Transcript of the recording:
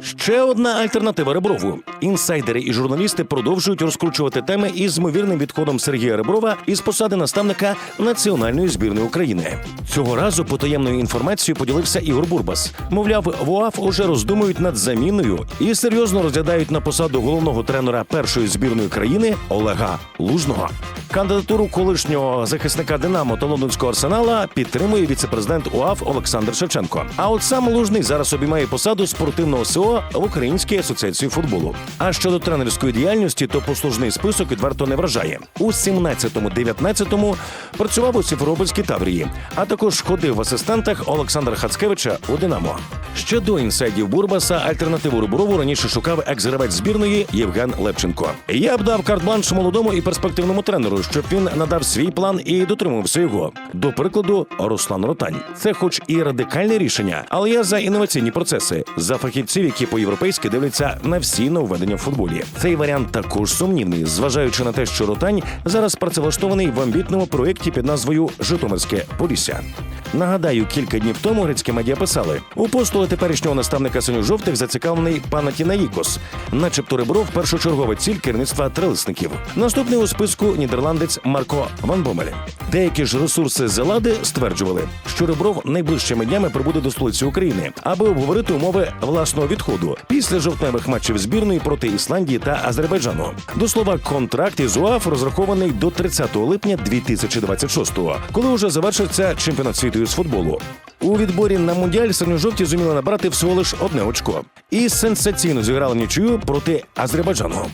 Ще одна альтернатива Реброву. Інсайдери і журналісти продовжують розкручувати теми із ймовірним відходом Сергія Реброва із посади наставника національної збірної України. Цього разу потаємною інформацією поділився Ігор Бурбас. Мовляв, в УАФ уже роздумують над заміною і серйозно розглядають на посаду головного тренера першої збірної країни Олега Лужного. Кандидатуру колишнього захисника Динамо та лондонського арсенала підтримує віцепрезидент УАФ Олександр Шевченко. А от сам Лужний зараз обіймає посаду спортивного СО в Українській асоціації футболу. А щодо тренерської діяльності, то послужний список відверто не вражає. У 17-19 працював у Сімферопольській Таврії, а також ходив в асистентах Олександра Хацкевича у Динамо. Ще до інсайдів Бурбаса альтернативу Рибурову раніше шукав екс-гравець збірної Євген Лепченко. Я б дав карт-бланш молодому і перспективному тренеру, щоб він надав свій план і дотримувався його. До прикладу, Руслан Ротань. Це, хоч і радикальне рішення, але я за інноваційні процеси, за фахівців, які по-європейськи дивляться на всі нововведення в футболі. Цей варіант також сумнівний, зважаючи на те, що Ротань зараз працевлаштований в амбітному проєкті під назвою Житомирське Полісся. Нагадаю, кілька днів тому грецькі медіа писали у постуле теперішнього наставника синьо-жовтих зацікавлений Панатінаїкос, начебто Ребров першочергова ціль керівництва трилисників. Наступний у списку нідерландець Марко Ван Бомель. Деякі ж ресурси Зелади стверджували, що Ребров найближчими днями прибуде до столиці України, аби обговорити умови власного відходу після жовтневих матчів збірної проти Ісландії та Азербайджану. До слова, контракт із УАФ розрахований до 30 липня 2026-го, коли уже завершиться чемпіонат світу з футболу. У відборі на мундіаль синьо-жовті зуміли набрати всього лиш одне очко і сенсаційно зіграли нічию проти Азербайджану.